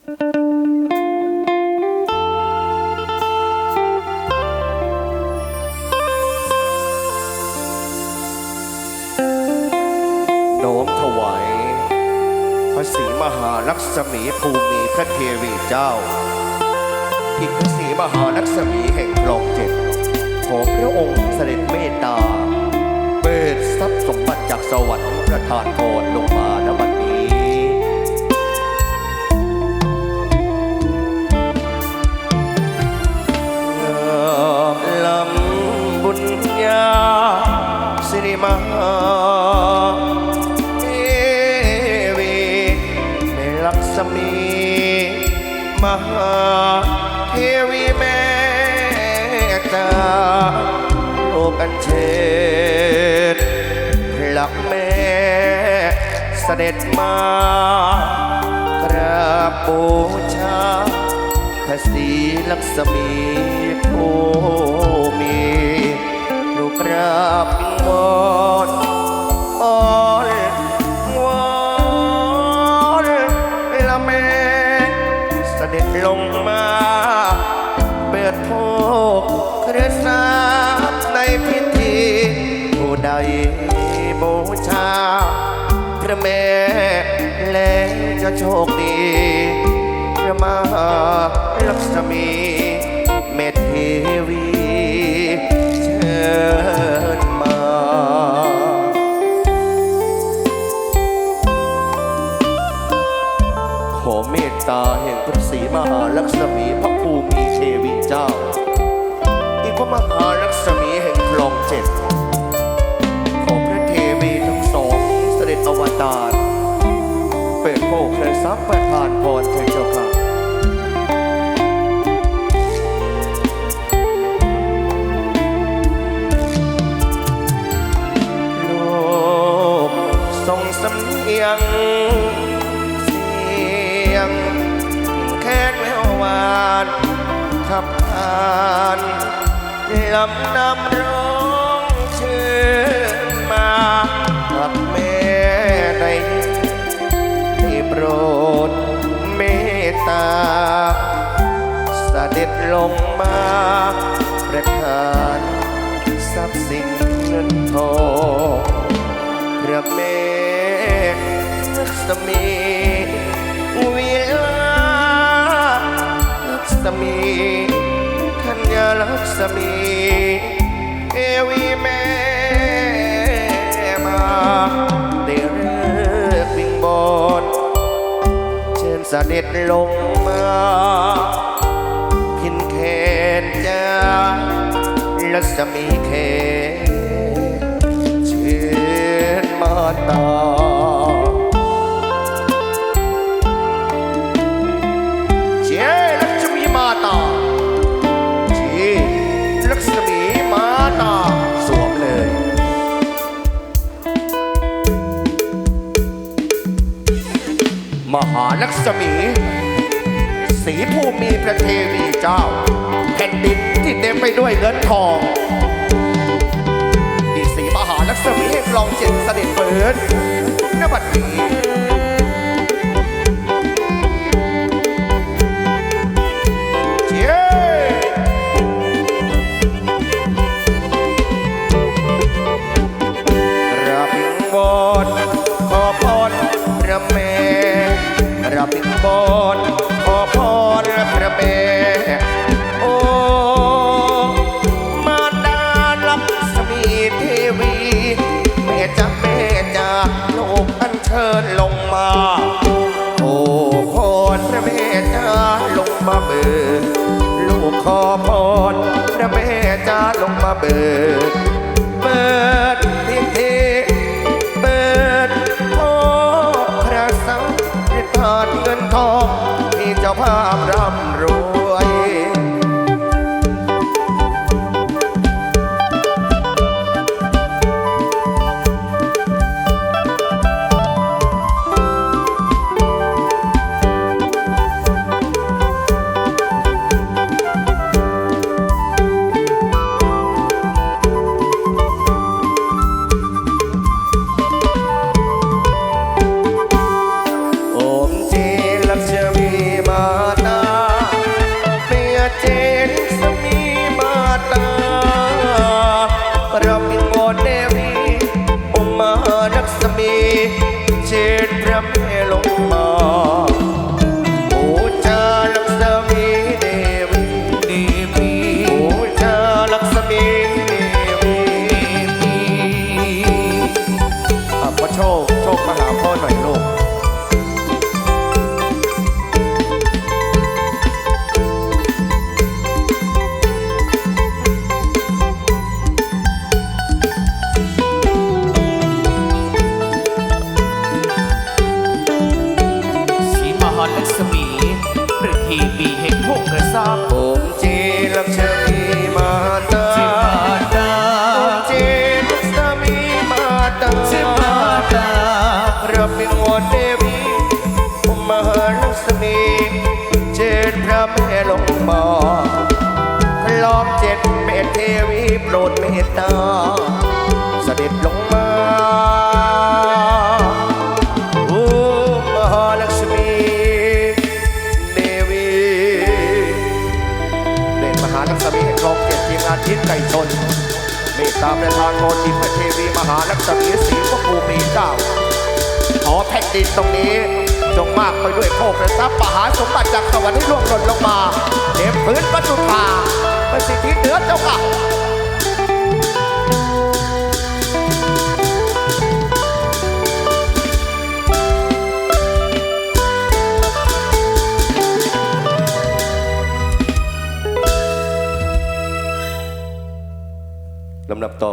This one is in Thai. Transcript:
โน้มถวายพระศรีมหาลักษมีภูมิพระเทวีเจ้าอีกพระศรีมหาลักษมีแห่งคลองเจ็ดขอพระองค์เสด็จเมตตา เปิดทรัพย์สมบัติจากสวรรค์ประทานพรลง มหาเทวีในลักษมีมหาเทวีแม่จ้าโลกันเชิญพระแม่เสด็จมากราบบูชาพระศรีลักษมี เปิดโพกเครืองทรัพย์ในพิธีผู้ใดบูชา พระแม่แล้วจะโชคดี พระมหาลักษมี ตาแห่งพระศรีมหาลักษมีพระภูมิเทวีเจ้า อีกพระมหาลักษมีแห่งคลองเจ็ดขอพระเทวีทั้งสองเสด็จอวตารเปิดโภคเคยซักประทานพรเถิดเจ้าค่ะลูกส่งสำเนียง ขับผ่านลำน้ำร้องเชิญมาหักแม่ในที่โปรดเมตตาสเสด็จลงมาประทานทรัพย์สินเงินทองพระแม่ลักษมี มีธัญลักษมีเอวีแม่มาได้เลิกวิ่งบนเชิญเสด็จลงมาพินเขนจ้าลัศมีเขนเชิญมาตา มหาลักษมีสีผู้มีพระเทวีเจ้า แผ่นดินที่เต็มไปด้วยเงินทองดีสีมหาลักษมีลองเจ็ดเสด็จเปิดนบัดนี้ ขอพรพระแม่จ้าลงมาเบิด เบิดทีทีเบิดโอ้พระสังฆทานเงินทองที่เจ้าภาพร่ำรวย นเมตตาประทานโมจิพเทวีมหาลักษมีศรีพระภูมิเจ้า ขอแผ่นดินตรงนี้จงมากไปด้วยโภคทรัพย์มหาสมบัติจากสวรรค์ที่ล่วงหล่นลงมาเต็มพื้นวัตถุธาประสิทธิเหนือเจ้าค่ะ